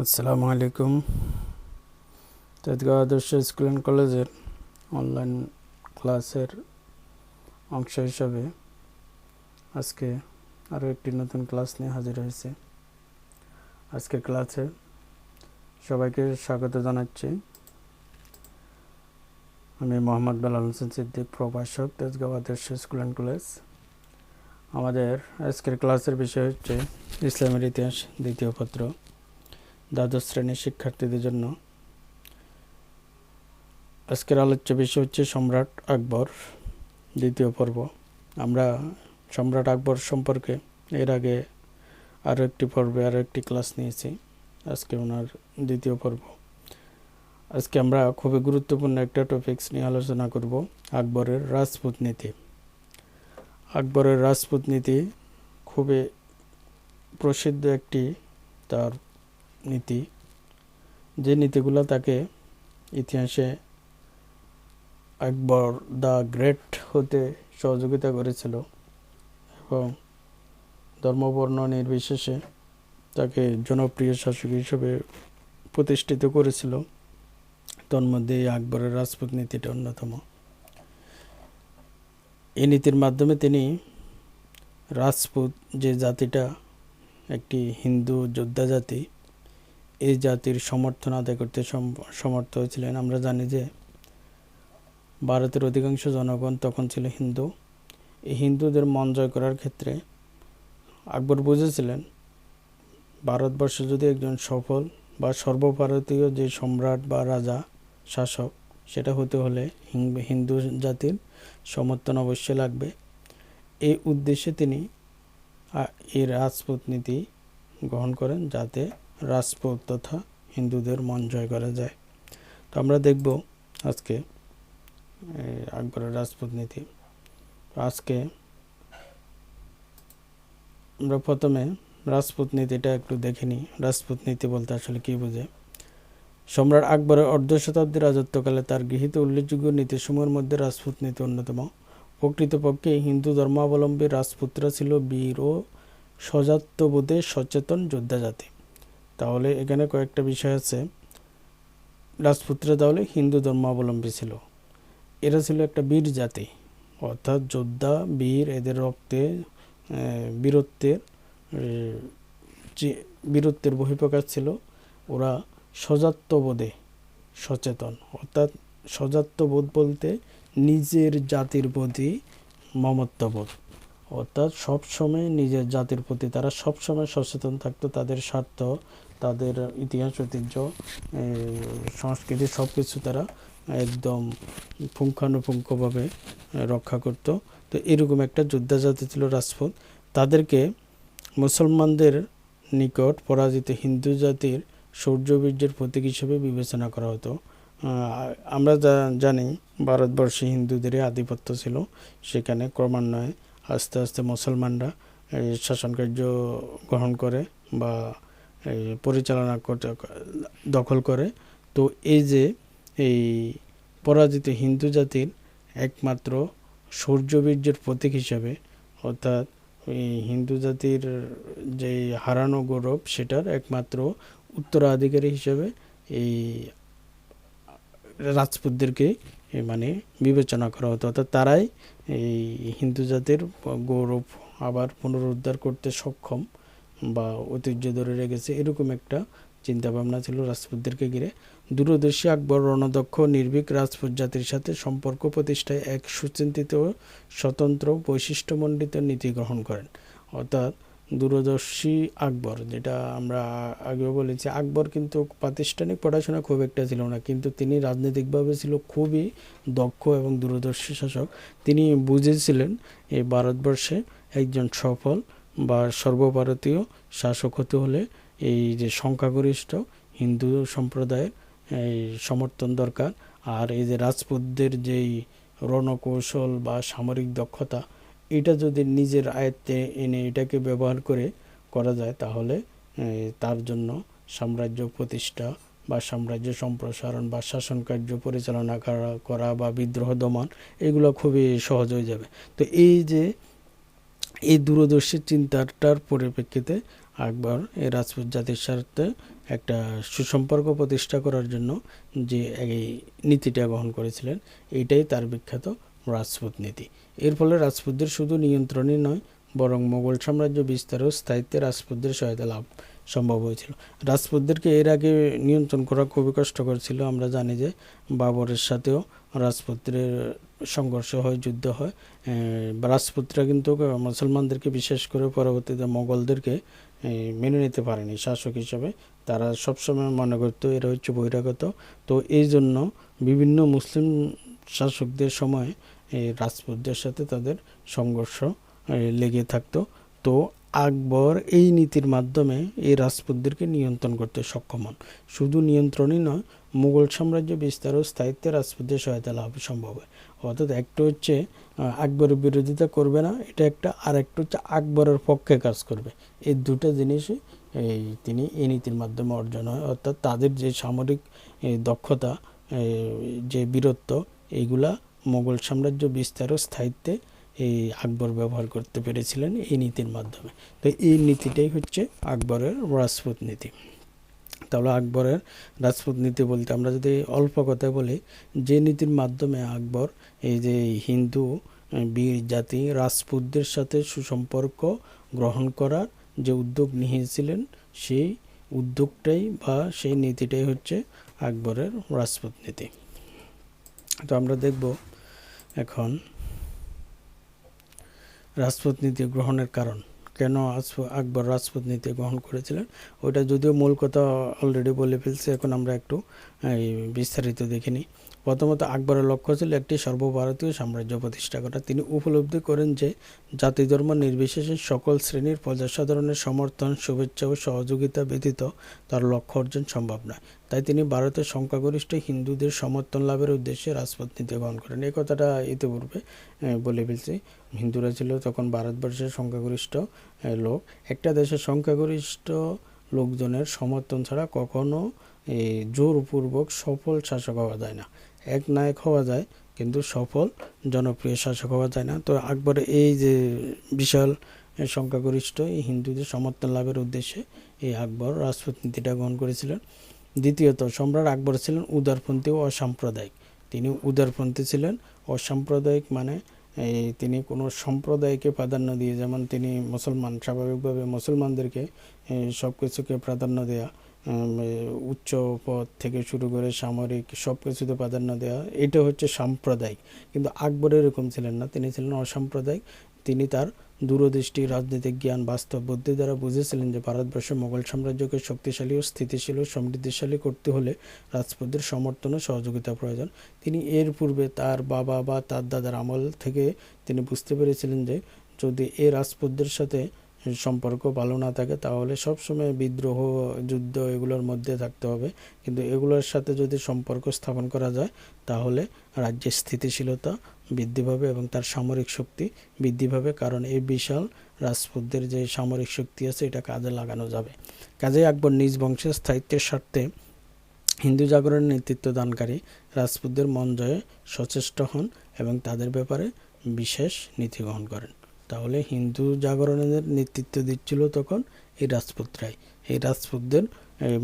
আসসালামু আলাইকুম। তেজগাঁও আদর্শ স্কুল অ্যান্ড কলেজের অনলাইন ক্লাসের অংশ হিসাবে আজকে আরও একটি নতুন ক্লাস নিয়ে হাজির হয়েছে। আজকে ক্লাসে সবাইকে স্বাগত জানাচ্ছি। আমি মোহাম্মদ বেলাল হোসেন সিদ্দিক, প্রভাষক, তেজগাঁও আদর্শ স্কুল অ্যান্ড কলেজ। আমাদের আজকের ক্লাসের বিষয় হচ্ছে ইসলামের ইতিহাস, দ্বিতীয় পত্র। দ্বাদশ শ্রেণির শিক্ষার্থীদের জন্য। আজকের আলোচ্য বিষয় হচ্ছে সম্রাট আকবর দ্বিতীয় পর্ব। আমরা সম্রাট আকবর সম্পর্কে এর আগে আরও একটি পর্বে আরও একটি ক্লাস নিয়েছি। আজকে ওনার দ্বিতীয় পর্ব। আজকে আমরা খুবই গুরুত্বপূর্ণ একটা টপিক্স নিয়ে আলোচনা করব, আকবরের রাজপুত নীতি আকবরের রাজপুত নীতি খুবই প্রসিদ্ধ একটি, তার নীতি, যে নীতিগুলো তাকে ইতিহাসে আকবর দ্য গ্রেট হতে সহযোগিতা করেছিল এবং ধর্মবর্ণ নির্বিশেষে তাকে জনপ্রিয় শাসক হিসেবে প্রতিষ্ঠিত করেছিল। তন্মধ্যে আকবরের রাজপুত নীতিটা অন্যতম। এই নীতির মাধ্যমে তিনি রাজপুত যে জাতিটা, একটি হিন্দু যোদ্ধা জাতি এই জাতির সমর্থন আদায় করতে সমর্থ হয়েছিলেন। আমরা জানি যে ভারতের অধিকাংশ জনগণ তখন ছিল হিন্দু। এই হিন্দুদের মন জয় করার ক্ষেত্রে আকবর বুঝেছিলেন, ভারতবর্ষ যদি একজন সফল বা সর্বভারতীয় যে সম্রাট বা রাজা, শাসক, সেটা হতে হলে হিন্দু জাতির সমর্থন অবশ্যই লাগবে। এই উদ্দেশ্যে তিনি এই রাজপুত নীতি গ্রহণ করেন যাতে রাজপুত তথা হিন্দুদের মন জয় করা যায়। তো আমরা দেখব আজকে আকবরের রাজপুত নীতি। আজকে আমরা প্রথমে রাজপুত নীতিটা একটু দেখে নিই। রাজপুত নীতি বলতে আসলে কী বোঝে সম্রাট আকবরের অর্ধ শতাব্দী রাজত্বকালে তার গৃহীত উল্লেখযোগ্য নীতিসমূহের মধ্যে রাজপুত নীতি অন্যতম। প্রকৃতপক্ষে হিন্দু ধর্মাবলম্বী রাজপুতরা ছিল বীর ও সজাত্যবোধে সচেতন যোদ্ধা জাতি তাহলে এখানে কয়েকটা বিষয় আছে। রাজপুত্রা তাহলে হিন্দু ধর্মাবলম্বী ছিল। এরা ছিল একটা বীর জাতি, অর্থাৎ যোদ্ধা, বীর, এদের রক্তে বীরত্বের যে বীরত্বের বহিঃপ্রকাশ ছিল, ওরা সজাত্যবোধে সচেতন। অর্থাৎ সজাত্যবোধ বলতে নিজের জাতির প্রতি মমত্ববোধ। অর্থাৎ সবসময় নিজের জাতির প্রতি তারা সবসময় সচেতন থাকতো, তাদের স্বার্থ, তাদের ইতিহাস, ঐতিহ্য সংস্কৃতি সব কিছু তারা একদম পুঙ্খানুপুঙ্খভাবে রক্ষা করত। তো এরকম একটা যোদ্ধা জাতি ছিল রাজপুত তাদেরকে মুসলমানদের নিকট পরাজিত হিন্দু জাতির সৌর্যবীর্যের প্রতীক হিসেবে বিবেচনা করা হতো। আমরা জানি, ভারতবর্ষে হিন্দুদেরই আধিপত্য ছিল, সেখানে ক্রমান্বয়ে আস্তে আস্তে মুসলমানরা শাসন কার্য গ্রহণ করে বা এই পরিচালনা করতে দখল করে। তো এই যে এই পরাজিত হিন্দু জাতির একমাত্র সৌর্যবীর্যের প্রতীক হিসাবে, অর্থাৎ এই হিন্দু জাতির যে হারানো গৌরব, সেটার একমাত্র উত্তরাধিকারী হিসেবে এই রাজপুতদেরকে মানে বিবেচনা করা হতো। অর্থাৎ তারাই এই হিন্দু জাতির গৌরব আবার পুনরুদ্ধার করতে সক্ষম বা ঐতিহ্য ধরে রেখেছে, এরকম একটা চিন্তাভাবনা ছিল রাজপুতদেরকে ঘিরে। দূরদর্শী আকবর রণদক্ষ নির্ভীক রাজপুত জাতির সাথে সম্পর্ক প্রতিষ্ঠায় এক সুচিন্তিত স্বতন্ত্র বৈশিষ্ট্যমণ্ডিত নীতি গ্রহণ করেন। অর্থাৎ দূরদর্শী আকবর, যেটা আমরা আগেও বলেছি। আকবর কিন্তু প্রাতিষ্ঠানিক পড়াশোনা খুব একটা ছিল না, কিন্তু তিনি রাজনৈতিকভাবে ছিল খুবই দক্ষ এবং দূরদর্শী শাসক। তিনি বুঝেছিলেন এই ভারতবর্ষে একজন সফল বা সর্বভারতীয় শাসক হতে হলে এই যে সংখ্যাগরিষ্ঠ হিন্দু সম্প্রদায়ের এই সমর্থন দরকার, আর এই যে রাজপুতদের যেই রণকৌশল বা সামরিক দক্ষতা এটা যদি নিজের আয়ত্তে এনে এটাকে ব্যবহার করে করা যায়, তাহলে তার জন্য সাম্রাজ্য প্রতিষ্ঠা বা সাম্রাজ্য সম্প্রসারণ বা শাসন কার্য পরিচালনা করা করা বা বিদ্রোহ দমন এগুলো খুবই সহজ হয়ে যাবে। তো এই যে, এই দূরদর্শী চিন্তাটার পরিপ্রেক্ষিতে আকবর এই রাজপুত জাতির সাথে একটা সুসম্পর্ক প্রতিষ্ঠা করার জন্য যে এই নীতিটা গ্রহণ করেছিলেন, এইটাই তার বিখ্যাত রাজপুত নীতি। এর ফলে রাজপুতদের শুধু নিয়ন্ত্রণই নয়, বরং মোগল সাম্রাজ্য বিস্তার ও স্থায়িত্বে রাজপুতদের সহায়তা লাভ সম্ভব হয়েছিল। রাজপুতদেরকে এর আগে নিয়ন্ত্রণ করা খুবই কষ্টকর ছিল। আমরা জানি যে বাবরের সাথেও রাজপুত্রের সংঘর্ষ হয়, যুদ্ধ হয়। রাজপুতরা কিন্তু মুসলমানদেরকে বিশেষ করে পরবর্তীতে মোগলদেরকে মেনে নিতে পারেনি। শাসক হিসেবে তারা সবসময় মনে করতো, এরা হচ্ছে বহিরাগত। তো এই জন্য বিভিন্ন মুসলিম শাসকদের সময় এই রাজপুতদের সাথে তাদের সংঘর্ষ লেগে থাকতো। তো আকবর এই নীতির মাধ্যমে এই রাজপুতদেরকে নিয়ন্ত্রণ করতে সক্ষম হন। শুধু নিয়ন্ত্রণই নয়, মুঘল সাম্রাজ্য বিস্তার ও স্থায়িত্বে রাজপুতদের সহায়তা লাভ সম্ভব হয়। অর্থাৎ একটা হচ্ছে আকবরের বিরোধিতা করবে না, এটা একটা আর একটা হচ্ছে আকবরের পক্ষে কাজ করবে। এই দুটো জিনিসই এই তিনি এই নীতির মাধ্যমে অর্জন হয়। অর্থাৎ তাদের যে সামরিক দক্ষতা যে বীরত্ব এইগুলা মোগল সাম্রাজ্য বিস্তার ও স্থায়িত্বে এই আকবর ব্যবহার করতে পেরেছিলেন এই নীতির মাধ্যমে। তো এই নীতিটাই হচ্ছে আকবরের রাজপুত নীতি। তাহলে আকবরের রাজপুত নীতি বলতে আমরা যদি অল্প কথায় বলি, যে নীতির মাধ্যমে আকবর এই যে হিন্দু, বীর জাতি, রাজপুতদের সাথে সুসম্পর্ক গ্রহণ করার যে উদ্যোগ নিয়েছিলেন, সেই উদ্যোগটাই বা সেই নীতিটাই হচ্ছে আকবরের রাজপুত নীতি। তো আমরা দেখব এখন রাজপুত নীতি গ্রহণের কারণ। কেন আকবর রাজপুত নীতি গ্রহণ করেছিলেন? ওইটা যদিও মূল কথা অলরেডি বলে ফেলছে, এখন আমরা একটু বিস্তারিত দেখে নিই। প্রথমত আকবরের লক্ষ্য ছিল একটি সর্বভারতীয় সাম্রাজ্য প্রতিষ্ঠা করা। তিনি উপলব্ধি করেন যে, জাতি ধর্ম নির্বিশেষে সকল শ্রেণির প্রজাসাধারণের সমর্থন, শুভেচ্ছা ও সহযোগিতা ব্যতীত তার লক্ষ্য অর্জন সম্ভব নয়। তাই তিনি ভারতের সংখ্যাগরিষ্ঠ হিন্দুদের সমর্থন লাভের উদ্দেশ্যে রাজপথ নীতি গ্রহণ করেন। এই কথাটা ইতিপূর্বে বলে ফেলছি। হিন্দুরা ছিল তখন ভারতবর্ষের সংখ্যাগরিষ্ঠ লোক। একটা দেশের সংখ্যাগরিষ্ঠ লোকজনের সমর্থন ছাড়া কখনো জোরপূর্বক সফল শাসক হওয়া যায় না। এক নায়ক হওয়া যায়, কিন্তু সফল, জনপ্রিয় শাসক হওয়া যায় না। তো আকবর এই যে বিশাল সংখ্যাগরিষ্ঠ এই হিন্দুদের সমর্থন লাভের উদ্দেশ্যে এই আকবর রাজপুত নীতিটা গ্রহণ করেছিলেন। দ্বিতীয়ত, সম্রাট আকবর ছিলেন উদারপন্থী ও অসাম্প্রদায়িক। তিনি উদারপন্থী ছিলেন। অসাম্প্রদায়িক মানে এই তিনি কোনো সম্প্রদায়কে প্রাধান্য দিয়ে, যেমন তিনি মুসলমান, স্বাভাবিকভাবে মুসলমানদেরকে সব কিছুকে প্রাধান্য দেয়া উচ্চ পদ থেকে শুরু করে সামরিক সব কিছুতে প্রাধান্য দেওয়া এটা হচ্ছে সাম্প্রদায়িক। কিন্তু আকবর এরকম ছিলেন না। তিনি ছিলেন অসাম্প্রদায়িক। তিনি তার দূরদৃষ্টি, রাজনৈতিক জ্ঞান, বাস্তব বুদ্ধি দ্বারা বুঝেছিলেন যে ভারতবর্ষ মোগল সাম্রাজ্যকে শক্তিশালী ও স্থিতিশীল ও সমৃদ্ধিশালী করতে হলে রাজপুতদের সমর্থন ও সহযোগিতা প্রয়োজন। তিনি এর পূর্বে তার বাবা বা তার দাদার আমল থেকে তিনি বুঝতে পেরেছিলেন যে যদি এ রাজপুতদের সাথে সম্পর্ক ভালো না থাকে, তাহলে সবসময় বিদ্রোহ, যুদ্ধ এগুলোর মধ্যে থাকতে হবে। কিন্তু এগুলোর সাথে যদি সম্পর্ক স্থাপন করা যায়, তাহলে রাজ্যের স্থিতিশীলতা বৃদ্ধি পাবে এবং তার সামরিক শক্তি বৃদ্ধি পাবে। কারণ এই বিশাল রাজপুতদের যে সামরিক শক্তি আছে, এটা কাজে লাগানো যাবে। কাজে আকবর নিজ বংশের স্থায়িত্বের স্বার্থে হিন্দু জাগরণের নেতৃত্ব দানকারী রাজপুতদের মন জয়ে সচেষ্ট হন এবং তাদের ব্যাপারে বিশেষ নীতি গ্রহণ করেন। তাহলে হিন্দু জাগরণের নেতৃত্ব দিচ্ছিল তখন এই রাজপুতরাই। এই রাজপুতদের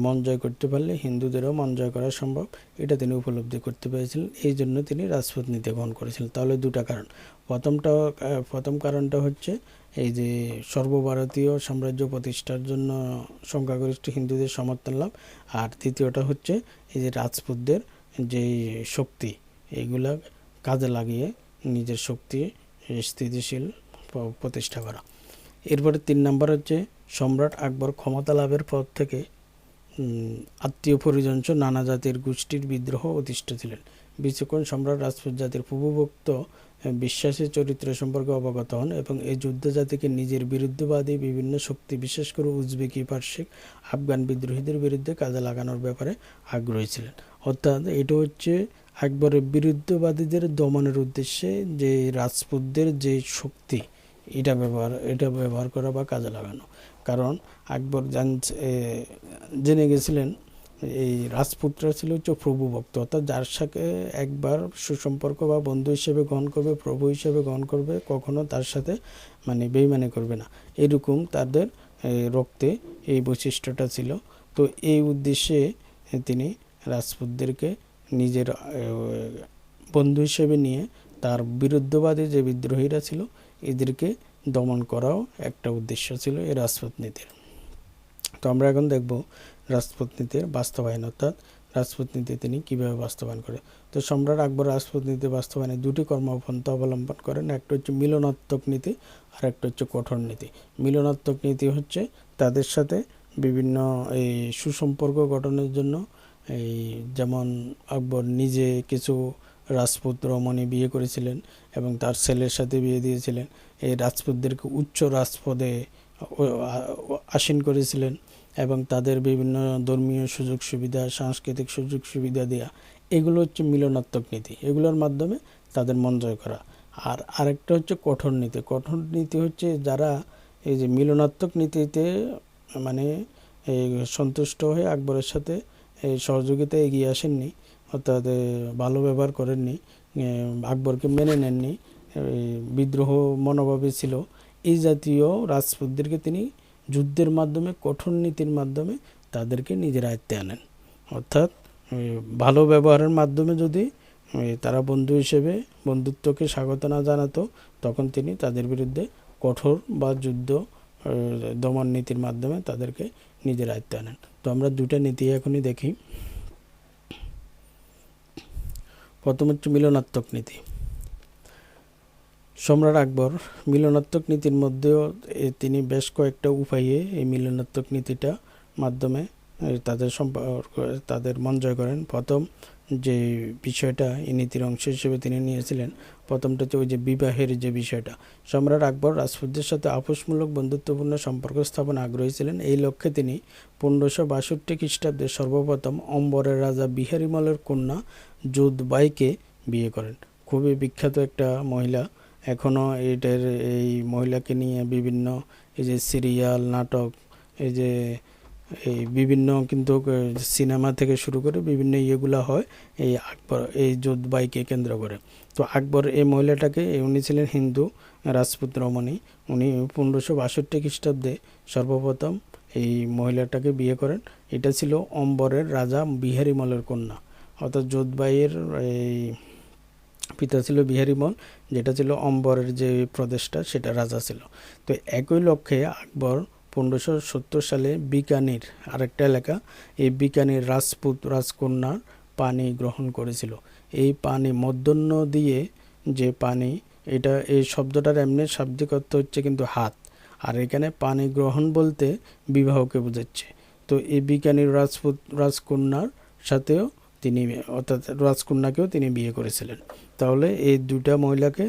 মন জয় করতে পারলে হিন্দুদেরও মন জয় করা সম্ভব। এটা তিনি উপলব্ধি করতে পেরেছিলেন। এই জন্য তিনি রাজপুত নীতি গ্রহণ করেছিলেন। তাহলে দুটা কারণ। প্রথমটা প্রথম কারণটা হচ্ছে এই যে সর্বভারতীয় সাম্রাজ্য প্রতিষ্ঠার জন্য সংখ্যাগরিষ্ঠ হিন্দুদের সমর্থন লাভ। আর তৃতীয়টা হচ্ছে এই যে রাজপুতদের যে শক্তি এইগুলা কাজে লাগিয়ে নিজের শক্তি স্থিতিশীল প্রতিষ্ঠা করা। এরপরে তিন নম্বর হচ্ছে সম্রাট আকবর ক্ষমতা লাভের পর থেকে আত্মীয় পরিজন সহ নানা জাতির গোষ্ঠীর বিদ্রোহ অতিষ্ঠ ছিলেন। বিচক্ষণ সম্রাট রাজপুত জাতির পূর্বভুক্ত বিশ্বাসী চরিত্র সম্পর্কে অবগত হন এবং এই যুদ্ধ জাতিকে নিজের বিরুদ্ধবাদী বিভিন্ন শক্তি, বিশেষ করে উজবেকি পার্শ্বিক আফগান বিদ্রোহীদের বিরুদ্ধে কাজে লাগানোর ব্যাপারে আগ্রহী ছিলেন। অর্থাৎ এটা হচ্ছে আকবরের বিরুদ্ধবাদীদের দমনের উদ্দেশ্যে যে রাজপুতদের যে শক্তি এটা ব্যবহার এটা ব্যবহার করা বা কাজে লাগানো। কারণ আকবর জান জেনে গেছিলেন, এই রাজপুতরা ছিল হচ্ছে প্রভু ভক্ত, অর্থাৎ যার সাথে একবার সুসম্পর্ক বা বন্ধু হিসেবে গ্রহণ করবে, প্রভু হিসেবে গ্রহণ করবে, কখনো তার সাথে মানে বেইমানি করবে না। এরকম তাদের রক্তে এই বৈশিষ্ট্যটা ছিল। তো এই উদ্দেশ্যে তিনি রাজপুতদেরকে নিজের বন্ধু হিসেবে নিয়ে তার বিরুদ্ধবাদী যে বিদ্রোহীরা ছিল এদেরকে দমন করাও একটা উদ্দেশ্য ছিল এই রাজপুত নীতির তো আমরা এখন দেখব রাজপুত নীতির বাস্তবায়ন, অর্থাৎ রাজপুত নীতি তিনি কীভাবে বাস্তবায়ন করে তো সম্রাট আকবর রাজপুত নীতি বাস্তবায়নে দুটি কর্মপন্থা অবলম্বন করেন, একটা হচ্ছে মিলনাত্মক নীতি আর একটা হচ্ছে কঠোর নীতি। মিলনাত্মক নীতি হচ্ছে তাদের সাথে বিভিন্ন এই সুসম্পর্ক গঠনের জন্য এই যেমন আকবর নিজে কিছু রাজপুত রমণী বিয়ে করেছিলেন এবং তার ছেলের সাথে বিয়ে দিয়েছিলেন। এই রাজপুতদেরকে উচ্চ রাজপদে আসীন করেছিলেন এবং তাদের বিভিন্ন ধর্মীয় সুযোগ সুবিধা, সাংস্কৃতিক সুযোগ সুবিধা দেওয়া এগুলো হচ্ছে মিলনাত্মক নীতি। এগুলোর মাধ্যমে তাদের মন জয় করা। আর আরেকটা হচ্ছে কঠোর নীতি। কঠোর নীতি হচ্ছে যারা এই যে মিলনাত্মক নীতিতে মানে সন্তুষ্ট হয়ে আকবরের সাথে সহযোগিতা এগিয়ে আসেননি অর্থাৎ ভালো ব্যবহার করেননি আকবরকে মেনে নেননি বিদ্রোহ মনোভাবে ছিল। এই জাতীয় রাজপুতদেরকে তিনি যুদ্ধের মাধ্যমে, কঠোর নীতির মাধ্যমে তাদেরকে নিজের আয়ত্তে আনেন। অর্থাৎ ভালো ব্যবহারের মাধ্যমে যদি তারা বন্ধু হিসেবে বন্ধুত্বকে স্বাগত না জানাতো, তখন তিনি তাদের বিরুদ্ধে কঠোর বা যুদ্ধ দমন নীতির মাধ্যমে তাদেরকে নিজের আয়ত্তে আনেন। তো আমরা দুটা নীতি এখনই দেখি। প্রথম হচ্ছে মিলনাত্মক নীতি। সম্রাট আকবর মিলনাত্মক নীতির মধ্যেও তিনি বেশ কয়েকটা উপায়ে এই মিলনাত্মক নীতিটা মাধ্যমে তাদের সম্পর্ক তাদের মন জয় করেন। প্রথম যে বিষয়টা, এই নীতির অংশ হিসেবে তিনি নিয়েছিলেন। প্রথমটা হচ্ছে ওই যে বিবাহের যে বিষয়টা। সম্রাট আকবর রাজপুতদের সাথে আপোষমূলক বন্ধুত্বপূর্ণ সম্পর্ক স্থাপন আগ্রহী ছিলেন। এই লক্ষ্যে তিনি পনেরোশো বাষট্টি খ্রিস্টাব্দে সর্বপ্রথম অম্বরের রাজা বিহারিমলের কন্যা যোধবাইকে বিয়ে করেন। খুবই বিখ্যাত একটা মহিলা। এখনও এটার এই মহিলাকে নিয়ে বিভিন্ন এই যে সিরিয়াল, নাটক, এই যে এই বিভিন্ন কিন্তু সিনেমা থেকে শুরু করে বিভিন্ন ইয়েগুলো হয়, এই আকবর, এই যোধবাইকে কেন্দ্র করে। তো আকবর এই মহিলাটাকে উনি ছিলেন হিন্দু রাজপুত রমণী উনি পনেরোশো বাষট্টি খ্রিস্টাব্দে সর্বপ্রথম এই মহিলাটাকে বিয়ে করেন। এটা ছিল অম্বরের রাজা বিহারিমলের কন্যা। অর্থাৎ যোধবাইয়ের এই পিতা ছিল বিহারিমল, যেটা ছিল অম্বরের যে প্রদেশটা, সেটা রাজা ছিল। তো একই লক্ষ্যে আকবর পনেরোশো সত্তর সালে বিকানির আরেকটা এলাকা, এই বিকানির রাজপুত রাজকন্যার পানি গ্রহণ করেছিল। এই পানি মধ্যাহ্ন দিয়ে যে পানি, এটা এই শব্দটার এমনি শাব্দিক অর্থ হচ্ছে কিন্তু হাত। আর এখানে পানি গ্রহণ বলতে বিবাহকে বোঝাচ্ছে। তো এই বিকানির রাজপুত রাজকন্যার সাথেও তিনি, অর্থাৎ রাজকন্যাকেও তিনি বিয়ে করেছিলেন। তাহলে এই দুটা মহিলাকে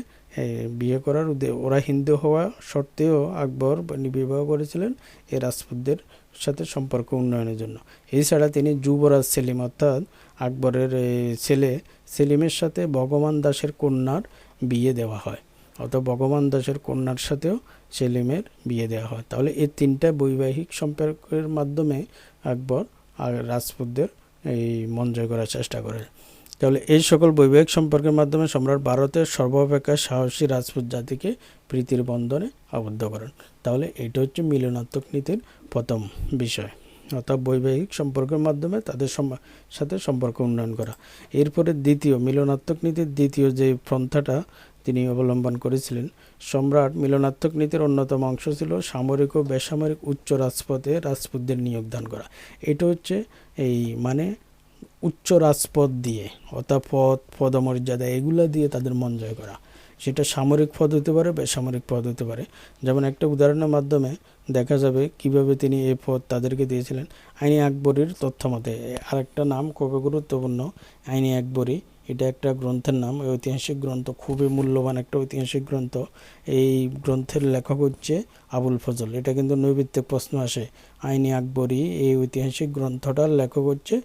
বিয়ে করার ওরা হিন্দু হওয়া সত্ত্বেও আকবর বিবাহ করেছিলেন এই রাজপুতদের সাথে সম্পর্ক উন্নয়নের জন্য। এছাড়া তিনি যুবরাজ সেলিম অর্থাৎ আকবরের ছেলে সেলিমের সাথে ভগবান দাসের কন্যার বিয়ে দেওয়া হয়। অর্থাৎ ভগবান দাসের কন্যার সাথেও সেলিমের বিয়ে দেওয়া হয়। তাহলে এই তিনটা বৈবাহিক সম্পর্কের মাধ্যমে আকবর আর রাজপুতদের, এই, মন জয় করার চেষ্টা করেন। তাহলে এই সকল বৈবাহিক সম্পর্কের মাধ্যমে সম্রাট ভারতের সর্বাপেক্ষা সাহসী রাজপুত জাতিকে প্রীতির বন্ধনে আবদ্ধ করেন। তাহলে এটা হচ্ছে মিলনাত্মক নীতির প্রথম বিষয়। অর্থাৎ বৈবাহিক সম্পর্কের মাধ্যমে তাদের সাথে সম্পর্ক উন্নয়ন করা। এরপরে দ্বিতীয়, মিলনাত্মক নীতির দ্বিতীয় যে পন্থাটা তিনি অবলম্বন করেছিলেন, সম্রাট মিলনাত্মক নীতির অন্যতম অংশ ছিল সামরিক ও বেসামরিক উচ্চ রাজপথে রাজপুতদের নিয়োগ দান করা। এটা হচ্ছে এই মানে উচ্চ রাজপথ দিয়ে পদ পদমর্যাদা, এগুলা দিয়ে তাদের মন জয় করা। সেটা সামরিক পদ হতে পারে, বেসামরিক পদ হতে পারে। যেমন একটা উদাহরণের মাধ্যমে দেখা যাবে কীভাবে তিনি এ পদ তাদেরকে দিয়েছিলেন। আইনি আকবরীর তথ্য মতে আরেকটা নাম খুবই গুরুত্বপূর্ণ, আইনি আকবরী। এটা একটা গ্রন্থের নাম। ঐতিহাসিক গ্রন্থ খুবই মূল্যবান একটা ঐতিহাসিক গ্রন্থ। এই গ্রন্থের লেখক হচ্ছে আবুল ফজল। এটা কিন্তু নৈবিত্তিক প্রশ্ন আসে। আইনি আকবরী, এই ঐতিহাসিক গ্রন্থটার লেখক হচ্ছে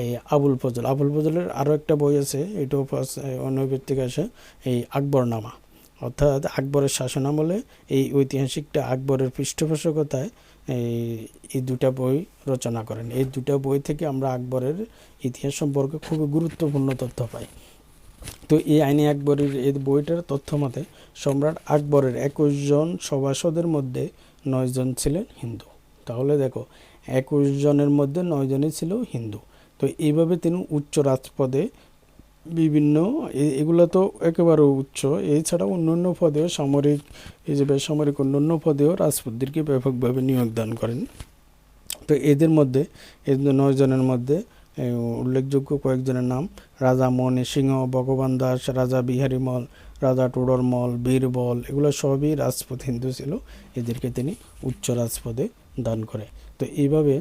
এই আবুল ফজল। আবুল ফজলের আরও একটা বই আছে, এটাও নৈবিত্তিক আসে, এই আকবরনামা। অর্থাৎ আকবরের শাসনামলে এই ঐতিহাসিকটা আকবরের পৃষ্ঠপোষকতায় এই দুটা বই রচনা করেন। এই দুটা বই থেকে আমরা আকবরের ইতিহাস সম্পর্কে খুবই গুরুত্বপূর্ণ তথ্য পাই। তো এই আইনি আকবরের এই বইটার তথ্য মতে, সম্রাট আকবরের একুশ জন সভাসদের মধ্যে নয়জন ছিলেন হিন্দু। তাহলে দেখো, একুশ জনের মধ্যে নয় জনই ছিল হিন্দু। তো এইভাবে তিনি উচ্চ রাজপদে বিভিন্ন এগুলো তো একেবারে উচ্চ। এছাড়া অন্যান্য পদেও সামরিক, এই যে বেসামরিক অন্যান্য পদেও রাজপুতদেরকে ব্যাপকভাবে নিয়োগ দান করেন। তো এদের মধ্যে এই যে নয় জনের মধ্যে উল্লেখযোগ্য কয়েকজনের নাম, রাজা মনে সিংহ, ভগবান দাস, রাজা বিহারী মল, রাজা টুডর মল বীরবল এগুলো সবই রাজপুত হিন্দু ছিল। এদেরকে তিনি উচ্চ রাজপদে দান করে। তো এইভাবে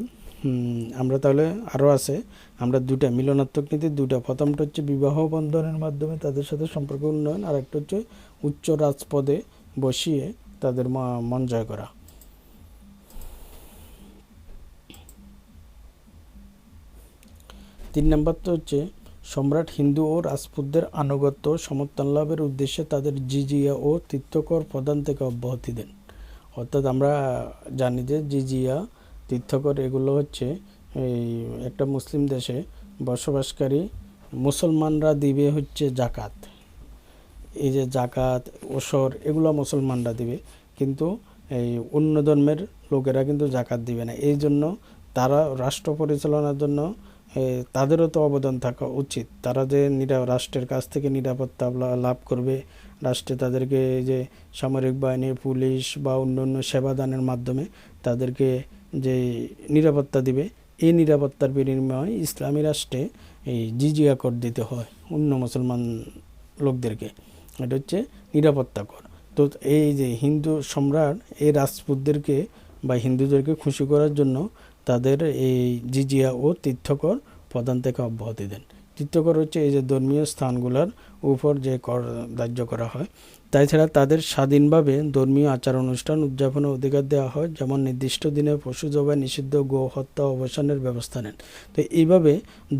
আমরা তাহলে আরও আছে। আমরা দুটা মিলনাত্মক নীতি দুটা প্রথমটা হচ্ছে বিবাহ বন্ধনের মাধ্যমে তাদের সাথে সম্পর্ক উন্নয়ন আর একটা হচ্ছে উচ্চ রাজপদে বসিয়ে তাদের মন জয় করা। তিন নম্বরটা হচ্ছে সম্রাট হিন্দু ও রাজপুতদের আনুগত্য সমর্থন লাভের উদ্দেশ্যে তাদের জিজিয়া ও তীর্থকর প্রদান থেকে অব্যাহতি দেন। অর্থাৎ আমরা জানি যে জিজিয়া তীর্থকর এগুলো হচ্ছে এই একটা মুসলিম দেশে বসবাসকারী মুসলমানরা দিবে হচ্ছে জাকাত। এই যে জাকাত, ওসর এগুলো মুসলমানরা দিবে। কিন্তু এই অন্য ধর্মের লোকেরা কিন্তু জাকাত দিবে না। এই জন্য তারা রাষ্ট্র পরিচালনার জন্য তাদেরও তো অবদান থাকা উচিত। তারা যে নিরা, রাষ্ট্রের কাছ থেকে নিরাপত্তা লাভ করবে, রাষ্ট্রে তাদেরকে যে সামরিক বাহিনী, পুলিশ বা অন্য অন্য সেবাদানের মাধ্যমে তাদেরকে যে নিরাপত্তা দিবে, এই নিরাপত্তার বিনিময়ে ইসলামী রাষ্ট্রে এই জিজিয়া কর দিতে হয় অন্য মুসলমান লোকদেরকে। এটা হচ্ছে নিরাপত্তা কর। তো এই যে হিন্দু সম্রাট, এই রাজপুতদেরকে বা হিন্দুদেরকে খুশি করার জন্য তাদের এই জিজিয়া ও তীর্থকর প্রদান থেকে অব্যাহতি দেন। তীর্থকর হচ্ছে এই যে ধর্মীয় স্থানগুলোর উপর যে কর ধার্য করা হয় তাছাড়া তাদের স্বাধীনভাবে ধর্মীয় আচার অনুষ্ঠান উদযাপনের অধিকার দেওয়া হয়, যেমন নির্দিষ্ট দিনে পশু জবাই নিষিদ্ধ, গো হত্যা, অবসানের ব্যবস্থা নেন। তো এইভাবে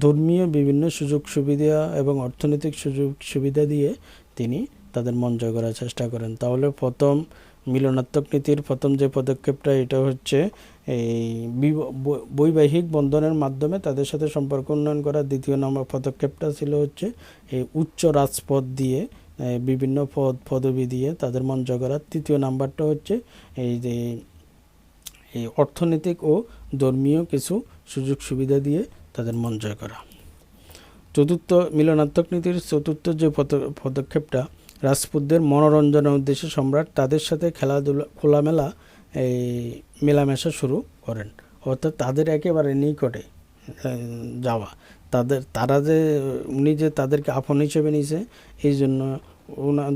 ধর্মীয় বিভিন্ন সুযোগ সুবিধা এবং অর্থনৈতিক সুযোগ সুবিধা দিয়ে তিনি তাদের মন জয় করার চেষ্টা করেন। তাহলে প্রথম মিলনাত্মক নীতির প্রথম যে পদক্ষেপটা এটা হচ্ছে এই বৈবাহিক বন্ধনের মাধ্যমে তাদের সাথে সম্পর্ক উন্নয়ন করা দ্বিতীয় নম্বর পদক্ষেপটা ছিল হচ্ছে এই উচ্চ রাজপথ দিয়ে বিভিন্ন পদ, পদবি দিয়ে তাদের মন করা তৃতীয় নাম্বারটা হচ্ছে এই যে এই অর্থনৈতিক ও ধর্মীয় কিছু সুযোগ সুবিধা দিয়ে তাদের মন জয় করা। চতুর্থ মিলনাত্মক নীতির চতুর্থ যে পদ- পদক্ষেপটা রাজপুতদের মনোরঞ্জনের উদ্দেশ্যে সম্রাট তাদের সাথে খেলাধুলা, খোলামেলা এই মেলামেশা শুরু করেন। অর্থাৎ তাদের একেবারে নিকটে যাওয়া। তাদের, তারা যে, উনি যে তাদেরকে আপন হিসেবে নিয়েছে, এই জন্য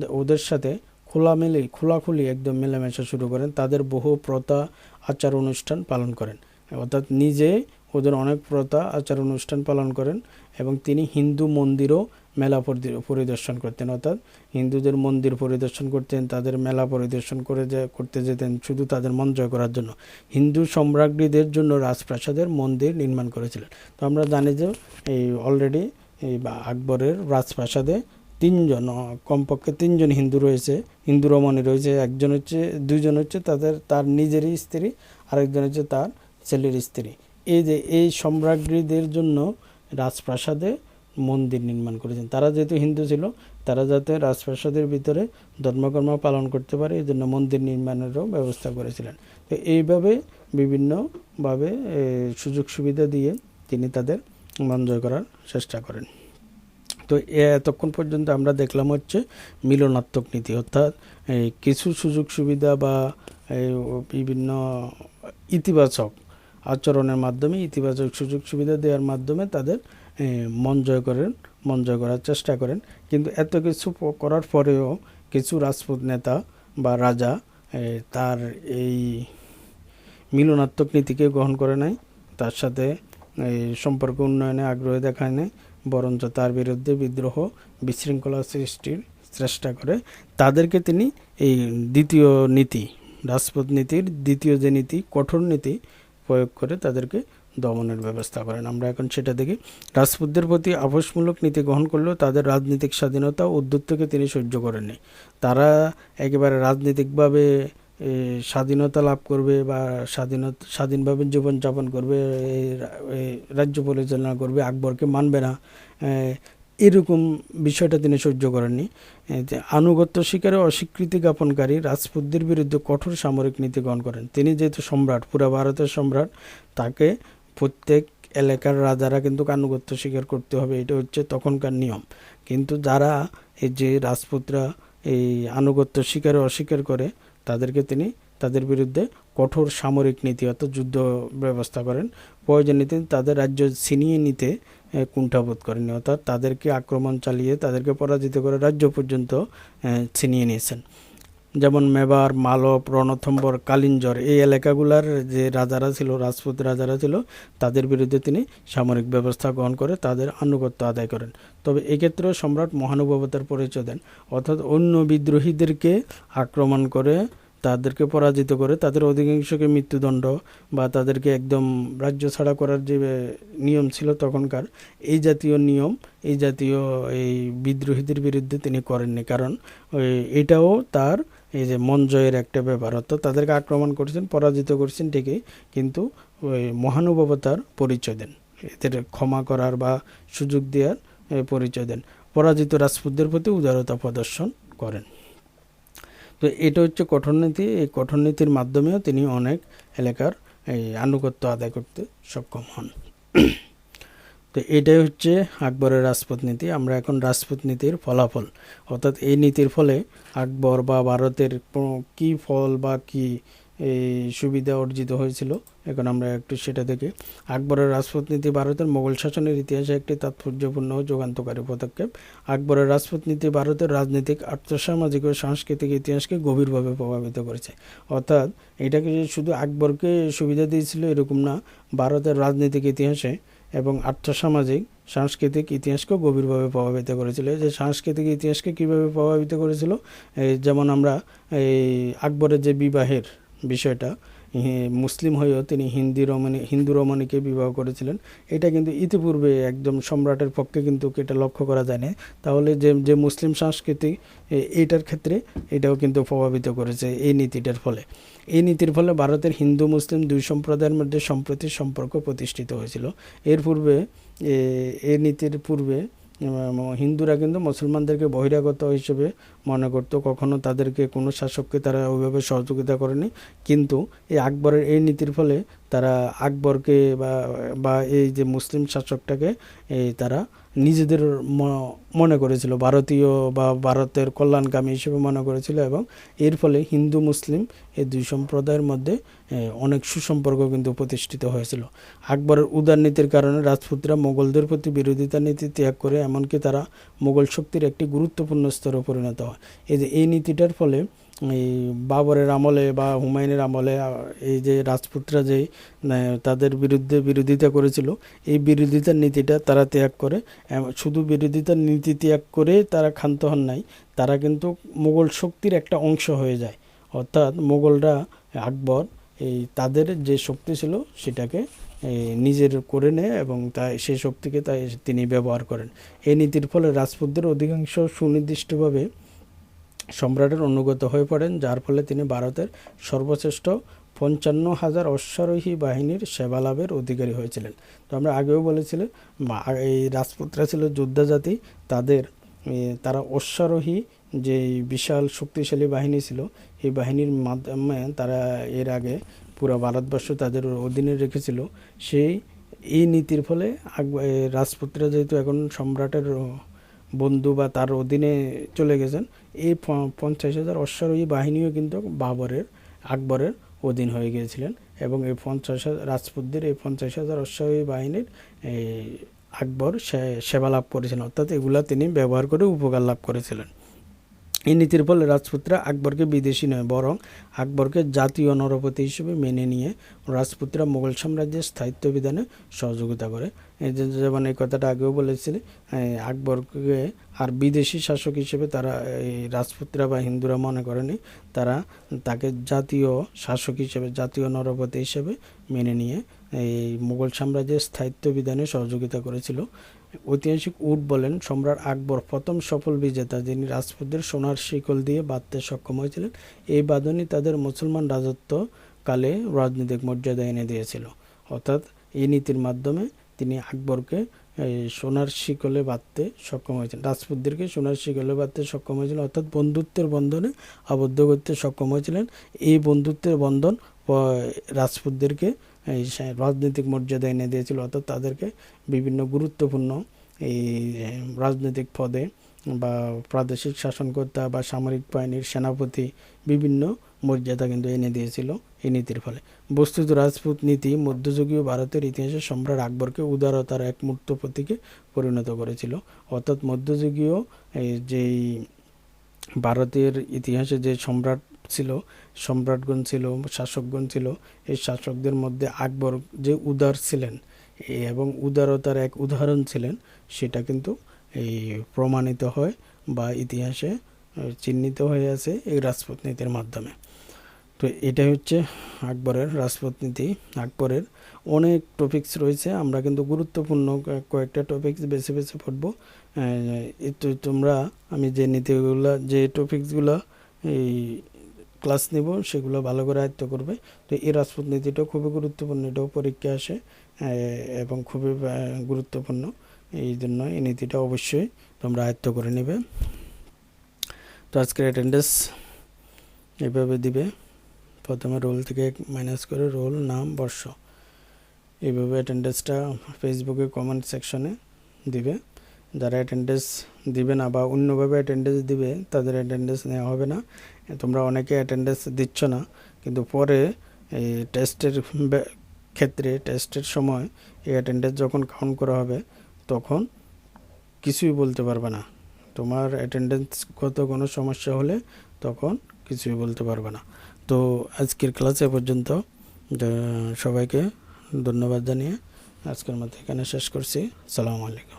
ওদের সাথে খোলামেলি, খোলাখুলি একদম মেলামেশা শুরু করেন। তাদের বহু প্রথা আচার অনুষ্ঠান পালন করেন। অর্থাৎ নিজে ওদের অনেক প্রথা আচার অনুষ্ঠান পালন করেন এবং তিনি হিন্দু মন্দিরও মেলা পরি- পরিদর্শন করতেন। অর্থাৎ হিন্দুদের মন্দির পরিদর্শন করতেন, তাদের মেলা পরিদর্শন করে করতে যেতেন শুধু তাদের মন জয় করার জন্য। হিন্দু সম্রাজ্ঞীদের জন্য রাজপ্রাসাদের মন্দির নির্মাণ করেছিলেন। তো আমরা জানি যে, এই অলরেডি এই আকবরের রাজপ্রাসাদে তিনজন কমপক্ষে তিনজন হিন্দু রয়েছে। হিন্দু রমণী রয়েছে, একজন হচ্ছে, দুইজন হচ্ছে তাদের, তার নিজেরই স্ত্রী, আরেকজন হচ্ছে তার ছেলের স্ত্রী। এই যে, এই সম্রাজ্ঞীদের জন্য রাজপ্রাসাদে মন্দির নির্মাণ করেছেন। তারা যেহেতু হিন্দু ছিল, তারা যাতে রাজপ্রাসাদের ভিতরে ধর্মকর্ম পালন করতে পারে, এই জন্য মন্দির নির্মাণেরও ব্যবস্থা করেছিলেন। তো এইভাবে বিভিন্নভাবে সুযোগ সুবিধা দিয়ে তিনি তাদের মঞ্জয় করার চেষ্টা করেন। তো এতক্ষণ পর্যন্ত আমরা দেখলাম হচ্ছে মিলনাত্মক নীতি, অর্থাৎ কিছু সুযোগ সুবিধা বা বিভিন্ন ইতিবাচক আচরণের মাধ্যমে, ইতিবাচক সুযোগ সুবিধা দেওয়ার মাধ্যমে তাদের মন জয় করেন, মন জয় করার চেষ্টা করেন। কিন্তু এত কিছু করার পরেও কিছু রাজপুত নেতা বা রাজা তার এই মিলনাত্মক নীতিকে গ্রহণ করে নাই। তার সাথে সম্পর্ক উন্নয়নে আগ্রহ দেখায় নাই। বরঞ্চ তার বিরুদ্ধে বিদ্রোহ, বিশৃঙ্খলা সৃষ্টির চেষ্টা করে। তাদেরকে তিনি এই দ্বিতীয় নীতি, রাজপথ নীতির দ্বিতীয় যে নীতি, কঠোর নীতি প্রয়োগ করে তাদেরকে দমনের ব্যবস্থা করেন। আমরা এখন সেটা দেখি। রাজপুতদের প্রতি আপোষমূলক নীতি গ্রহণ করলেও তাদের রাজনৈতিক স্বাধীনতা ও উদ্ধত্তকে তিনি সহ্য করেননি। তারা একেবারে রাজনৈতিকভাবে স্বাধীনতা লাভ করবে বা স্বাধীনতা, স্বাধীনভাবে জীবনযাপন করবে রাজ্য পরিচালনা করবে, আকবরকে মানবে না এরকম বিষয়টা তিনি সহ্য করেননি। আনুগত্য শিকারে অস্বীকৃতি জ্ঞাপনকারী রাজপুতদের বিরুদ্ধে কঠোর সামরিক নীতি গ্রহণ করেন। তিনি যেহেতু সম্রাট, পুরা ভারতের সম্রাট, তাকে প্রত্যেক এলাকার রাজারা কিন্তু আনুগত্য স্বীকার করতে হবে, এটা হচ্ছে তখনকার নিয়ম। কিন্তু যারা এই যে রাজপুতরা এই আনুগত্য স্বীকারে অস্বীকার করে তাদেরকে তিনি তাদের বিরুদ্ধে কঠোর সামরিক নীতি অর্থাৎ যুদ্ধ ব্যবস্থা করেন। প্রয়োজনে তিনি তাদের রাজ্য ছিনিয়ে নিতে কুণ্ঠাবোধ করেনি। অর্থাৎ তাদেরকে আক্রমণ চালিয়ে তাদেরকে পরাজিত করে রাজ্য পর্যন্ত ছিনিয়ে নিয়েছেন। যেমন মেবার, মালব, রণথম্বর, কালিঞ্জর, এই এলাকাগুলার যে রাজারা ছিল, রাজপুত রাজারা ছিল, তাদের বিরুদ্ধে তিনি সামরিক ব্যবস্থা গ্রহণ করে তাদের আনুগত্য আদায় করেন। তবে এক্ষেত্রেও সম্রাট মহানুভবতার পরিচয় দেন। অর্থাৎ অন্য বিদ্রোহীদেরকে আক্রমণ করে, তাদেরকে পরাজিত করে, তাদের অধিকাংশকে মৃত্যুদণ্ড বা তাদেরকে একদম রাজ্য ছাড়া করার যে নিয়ম ছিল তখনকার, এই জাতীয় নিয়ম, এই জাতীয় এই বিদ্রোহীদের বিরুদ্ধে তিনি করেননি। কারণ এটাও তার এই যে মন জয়ের একটা ব্যাপার, অর্থাৎ তাদেরকে আক্রমণ করছেন, পরাজিত করছেন ঠিকই, কিন্তু ওই মহানুভবতার পরিচয় দেন। এদের ক্ষমা করার বা সুযোগ দেওয়ার পরিচয় দেন। পরাজিত রাজপুতদের প্রতি উদারতা প্রদর্শন করেন। তো এটা হচ্ছে কঠোর নীতি এই কঠোর নীতির মাধ্যমেও তিনি অনেক এলাকার এই আনুগত্য আদায় করতে সক্ষম হন। তো এটাই হচ্ছে আকবরের রাজপুত নীতি। আমরা এখন রাজপুত নীতির ফলাফল। অর্থাৎ এই নীতির ফলে আকবর বা ভারতের কী ফল বা কী এই সুবিধা অর্জিত হয়েছিল, এখন আমরা একটু সেটা দেখি। আকবরের রাজপুত নীতি ভারতের মোগল শাসনের ইতিহাসে একটি তাৎপর্যপূর্ণ যুগান্তকারী পদক্ষেপ। আকবরের রাজপুত নীতি ভারতের রাজনৈতিক, আর্থসামাজিক ও সাংস্কৃতিক ইতিহাসকে গভীরভাবে প্রভাবিত করেছে। অর্থাৎ এটাকে শুধু আকবরকে সুবিধা দিয়েছিল এরকম না, ভারতের রাজনৈতিক ইতিহাসে এবং আর্থসামাজিক, সাংস্কৃতিক ইতিহাসকে গভীরভাবে প্রভাবিত করেছিল। যে সাংস্কৃতিক ইতিহাসকে কীভাবে প্রভাবিত করেছিল? যেমন আমরা এই আকবরের যে বিবাহের বিষয়টা মুসলিম হয়েও তিনি হিন্দি রমণী, হিন্দু রমণীকে বিবাহ করেছিলেন। এটা কিন্তু ইতিপূর্বে একদম সম্রাটের পক্ষে কিন্তু এটা লক্ষ্য করা যায় না তাহলে যে যে মুসলিম সংস্কৃতি এইটার ক্ষেত্রে এটাও কিন্তু প্রভাবিত করেছে এই নীতিটার ফলে। এই নীতির ফলে ভারতের হিন্দু, মুসলিম দুই সম্প্রদায়ের মধ্যে সম্প্রতির সম্পর্ক প্রতিষ্ঠিত হয়েছিল। এর পূর্বে এ- নীতির পূর্বে হিন্দুরা কিন্তু মুসলমানদেরকে বহিরাগত হিসেবে মনে করত। কখনো তাদেরকে কোনো শাসককে তারা ওইভাবে সহযোগিতা করেনি। কিন্তু এই আকবরের এই নীতির ফলে তারা আকবরকে বা বা এই যে মুসলিম শাসকটাকে, এই তারা নিজেদের মনে করেছিল, ভারতীয় বা ভারতের কল্যাণকামী হিসেবে মনে করেছিল এবং এর ফলে হিন্দু, মুসলিম এই দুই সম্প্রদায়ের মধ্যে অনেক সুসম্পর্ক কিন্তু প্রতিষ্ঠিত হয়েছিল। আকবরের উদার নীতির কারণে রাজপুতরা মোগলদের প্রতি বিরোধিতা নীতি ত্যাগ করে, এমনকি তারা মোগল শক্তির একটি গুরুত্বপূর্ণ স্তরে পরিণত হয়। এই যে, এই নীতিটার ফলে এই বাবরের আমলে বা হুমায়ুনের আমলে এই যে রাজপুতরা যে তাদের বিরুদ্ধে বিরোধিতা করেছিল, এই বিরোধিতার নীতিটা তারা ত্যাগ করে শুধু বিরোধিতার নীতি ত্যাগ করে তারা ক্ষান্ত হন নাই, তারা কিন্তু মোগল শক্তির একটা অংশ হয়ে যায়। অর্থাৎ মোগলরা, আকবর, এই তাদের যে শক্তি ছিল সেটাকে নিজের করে নেয় এবং তাই সেই শক্তিকে তাই তিনি ব্যবহার করেন। এই নীতির ফলে রাজপুতদের অধিকাংশ সুনির্দিষ্টভাবে সম্রাটের অনুগত হয়ে পড়েন, যার ফলে তিনি ভারতের সর্বশ্রেষ্ঠ পঞ্চান্ন হাজার অশ্বারোহী বাহিনীর সেবা লাভের অধিকারী হয়েছিলেন। তো আমরা আগেও বলেছিলাম এই রাজপুতরা ছিল যোদ্ধা জাতি তাদের তারা অশ্বারোহী যে বিশাল শক্তিশালী বাহিনী ছিল, এই বাহিনীর মাধ্যমে তারা এর আগে পুরো ভারতবর্ষ তাদের অধীনে রেখেছিল। সেই, এই নীতির ফলে রাজপুতরা যেহেতু এখন সম্রাটের বন্ধু বা তার অধীনে চলে গেছেন এই পঞ্চাশ হাজার অশ্বারোহী বাহিনীও কিন্তু বাবরের, আকবরের অধীন হয়ে গিয়েছিলেন এবং এই পঞ্চাশ হাজার, রাজপুতদের এই পঞ্চাশ হাজার অশ্বারোহী বাহিনীর আকবর সেবা লাভ করেছিলেন। অর্থাৎ এগুলা তিনি ব্যবহার করে উপকার লাভ করেছিলেন। এই নীতির ফলে রাজপুতরা আকবরকে বিদেশি নয়, বরং আকবরকে জাতীয় নরপতি হিসেবে মেনে নিয়ে রাজপুতরা মোগল সাম্রাজ্যের স্থায়িত্ব বিধানে সহযোগিতা করে। যেমন এই কথাটা আগেও বলেছিলেন আকবরকে আর বিদেশি শাসক হিসেবে তারা এই রাজপুতরা বা হিন্দুরা মনে করেনি, তারা তাকে জাতীয় শাসক হিসেবে, জাতীয় নরপতি হিসেবে মেনে নিয়ে এই মুঘল সাম্রাজ্যের স্থায়িত্ব বিধানে সহযোগিতা করেছিল। ঐতিহাসিক উড বলেন সম্রাট আকবর, প্রথম সফল বিজেতা যিনি রাজপুতদের সোনার শিকল দিয়ে বাঁধতে সক্ষম হয়েছিলেন। এই বাঁধনই তাদের মুসলমান রাজত্ব কালে রাজনৈতিক মর্যাদা এনে দিয়েছিল। অর্থাৎ এই নীতির মাধ্যমে তিনি আকবরকে সোনার শিকলে বাঁধতে সক্ষম হয়েছেন। রাজপুতদেরকে সোনার শিকলে বাঁধতে সক্ষম হয়েছিলেন, অর্থাৎ বন্ধুত্বের বন্ধনে আবদ্ধ করতে সক্ষম হয়েছিলেন। এই বন্ধুত্বের বন্ধন রাজপুতদেরকে রাজনৈতিক মর্যাদা এনে দিয়েছিল, অর্থাৎ তাদেরকে বিভিন্ন গুরুত্বপূর্ণ এই রাজনৈতিক পদে বা প্রাদেশিক শাসনকর্তা বা সামরিক বাহিনীর সেনাপতি বিভিন্ন মর্যাদা কিন্তু এনে দিয়েছিল এই নীতির ফলে। বস্তুত রাজপুত নীতি মধ্যযুগীয় ভারতের ইতিহাসে সম্রাট আকবরকে উদারতার এক মূর্ত প্রতীকে পরিণত করেছিল। অর্থাৎ মধ্যযুগীয় যেই ভারতের ইতিহাসে যে সম্রাট ছিল, সম্রাটগণ ছিল, শাসকগণ ছিল, এই শাসকদের মধ্যে আকবর যে উদার ছিলেন, এবং উদারতার এক উদাহরণ ছিলেন, সেটা কিন্তু এই প্রমাণিত হয় বা ইতিহাসে চিহ্নিত হয়ে আছে এই রাজপুত নীতির মাধ্যমে। তো এটাই হচ্ছে আকবরের রাজপুত নীতি আকবরের অনেক টপিক্স রয়েছে, আমরা কিন্তু গুরুত্বপূর্ণ কয়েকটা টপিকস বেছে বেছে পড়ব। তোমরা, আমি যে নীতিগুলো, যে টপিকসগুলো এই ক্লাস নিব, সেগুলো ভালো করে আয়ত্ত করবে। তো এই রাজপুত নীতিটাও খুবই গুরুত্বপূর্ণ, এটাও পরীক্ষা আসে এবং খুবই গুরুত্বপূর্ণ। এই জন্য এই নীতিটা অবশ্যই তোমরা আয়ত্ত করে নেবে। তো আজকের অ্যাটেন্ডেন্স এভাবে দিবে। প্রথমে রোল থেকে মাইনাস করে রোল নাম, বর্ষ। এইভাবে অ্যাটেন্ডেন্সটা ফেসবুকে কমেন্ট সেকশনে দিবে। যারা অ্যাটেন্ডেন্স দিবে না বা অন্যভাবে অ্যাটেন্ডেন্স দিবে, তাদের অ্যাটেন্ডেন্স নেওয়া হবে না। তোমরা অনেকে অ্যাটেন্ডেন্স দিচ্ছ না, কিন্তু পরে এই টেস্টের ক্ষেত্রে টেস্টের সময় এই অ্যাটেন্ডেন্স যখন কাউন্ট করা হবে তখন কিছুই বলতে পারবে না। তোমার অ্যাটেন্ডেন্সগত কোনো সমস্যা হলে তখন কিছুই বলতে পারবে না। তো আজকের ক্লাসে পর্যন্ত সবাইকে ধন্যবাদ জানিয়ে আজকের মতো এখানে শেষ করছি। সালামু আলাইকুম।